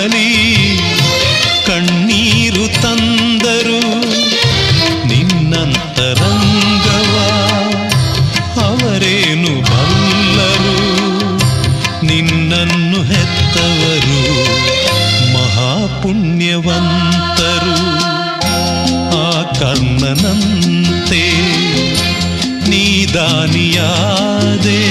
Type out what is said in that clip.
ಬಾಳಲಿ ಕಣ್ಣೀರು ತಂದರು. ನಿನ್ನಂತರಂಗವ ಅವರೇನು ಬಲ್ಲರು? ನಿನ್ನನ್ನು ಹೆತ್ತವರು ಮಹಾಪುಣ್ಯವಂತರು. ಆ ಕರ್ಣನಂತೆ ನೀದಾನಿಯಾದೆ